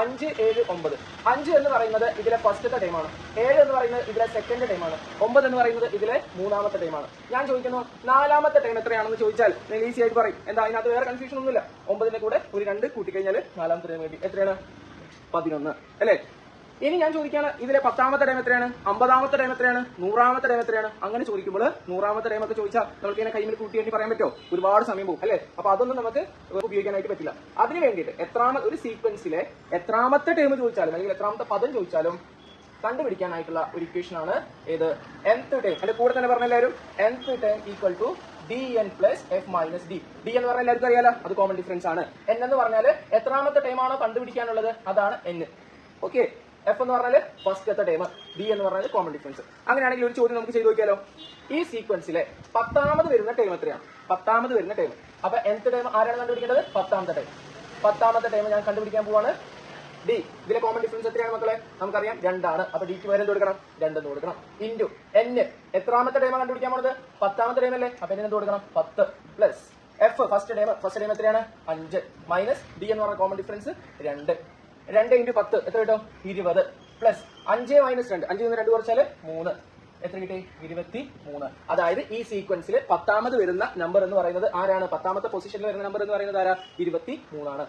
അഞ്ച് ഏഴ് ഒമ്പത്. അഞ്ച് എന്ന് പറയുന്നത് ഇതിലെ ഫസ്റ്റത്തെ ടൈമാണ് ഏഴ് എന്ന് പറയുന്നത് ഇതിലെ സെക്കൻഡ് ടൈമാണ് ഒമ്പത് എന്ന് പറയുന്നത് ഇതിലെ മൂന്നാമത്തെ ടൈമാണ് ഞാൻ ചോദിക്കുന്നു നാലാമത്തെ ടൈം എത്രയാണെന്ന് ചോദിച്ചാൽ നിങ്ങൾ ഈസി ആയിട്ട് പറയും. എന്താ അതിനകത്ത് വേറെ കൺഫ്യൂഷൻ ഒന്നുമില്ല. ഒമ്പതിന്റെ കൂടെ ഒരു രണ്ട് കൂട്ടിക്കഴിഞ്ഞാൽ നാലാമത്തെ ടൈം കിട്ടി. എത്രയാണ്? പതിനൊന്ന്. അല്ലേ? ഇനി ഞാൻ ചോദിക്കാണ് ഇതിലെ പത്താമത്തെ ടൈം എത്രയാണ്? അമ്പതാമത്തെ ടൈം എത്രയാണ്? നൂറാമത്തെ ടൈം എത്രയാണ്? അങ്ങനെ ചോദിക്കുമ്പോൾ നൂറാമത്തെ ടൈം ഒക്കെ ചോദിച്ചാൽ നമുക്ക് ഇങ്ങനെ കൈമിൽ കൂട്ടി വേണ്ടി പറയാൻ പറ്റുമോ? ഒരുപാട് സമയം പോകും അല്ലേ? അപ്പൊ അതൊന്നും നമുക്ക് ഉപയോഗിക്കാനായിട്ട് പറ്റില്ല. അതിന് വേണ്ടിയിട്ട് എത്രാമ ഒരു സീക്വൻസിലെ എത്രാമത്തെ ടൈം ചോദിച്ചാലും അല്ലെങ്കിൽ എത്രാമത്തെ പദം ചോദിച്ചാലും കണ്ടുപിടിക്കാനായിട്ടുള്ള ഒരു ഇക്വേഷൻ ആണ് ഏത്? Nth term. അതിന്റെ കൂടെ തന്നെ പറഞ്ഞ എല്ലാവരും nth term equal to D N plus F minus D D എന്ന് പറഞ്ഞാൽ എല്ലാവർക്കും അറിയാലോ അത് കോമൺ ഡിഫറൻസ് ആണ്. എൻ എന്ന് പറഞ്ഞാൽ എത്രാമത്തെ ടൈം ആണോ കണ്ടുപിടിക്കാനുള്ളത്? അതാണ് എൻ ഓക്കെ എഫ് എന്ന് പറഞ്ഞാൽ ഫസ്റ്റത്തെ ടൈം ഡി എന്ന് പറഞ്ഞാൽ കോമൺ ഡിഫറൻസ് അങ്ങനെയാണെങ്കിൽ ഒരു ചോദ്യം നമുക്ക് ചെയ്തു നോക്കിയാലോ? ഈ സീക്വൻസിലെ പത്താമത് വരുന്ന ടൈം എത്രയാണ്? പത്താമത് വരുന്ന ടൈം അപ്പൊ nth ടൈം ആരാണ് കണ്ടുപിടിക്കേണ്ടത്? പത്താമത്തെ ടൈം പത്താമത്തെ ടൈം ഞാൻ കണ്ടുപിടിക്കാൻ പോവാണ്. ഡി ഇതിലെ കോമൺ ഡിഫറൻസ് എത്രയാണ് മക്കളെ? നമുക്കറിയാം രണ്ടാണ്. അപ്പൊ ഡിക്ക് വരെ എന്ത് കൊടുക്കണം? രണ്ടെന്ന് കൊടുക്കണം. ഇന്റു എൻ എത്രാമത്തെ ടൈം കണ്ടുപിടിക്കാൻ പോണത്? പത്താമത്തെ ടൈം അല്ലേ? അപ്പൊ എന്ത് കൊടുക്കണം? പത്ത് plus F first time first time എത്രയാണ്? അഞ്ച്. മൈനസ് ഡി എന്ന് പറഞ്ഞ കോമൺ ഡിഫറൻസ് രണ്ട്. രണ്ട് ഇന്റു പത്ത്. എത്ര കിട്ടും? ഇരുപത്. പ്ലസ് അഞ്ച് മൈനസ് രണ്ട്. അഞ്ച് രണ്ട് കുറച്ചാൽ മൂന്ന്. എത്ര കിട്ടി? ഇരുപത്തി മൂന്ന് അതായത് ഈ സീക്വൻസിൽ പത്താമത് വരുന്ന നമ്പർ എന്ന് പറയുന്നത് ആരാണ്? പത്താമത്തെ പൊസിഷനിൽ വരുന്ന നമ്പർ എന്ന് പറയുന്നത് ആരാ? ഇരുപത്തി മൂന്നാണ്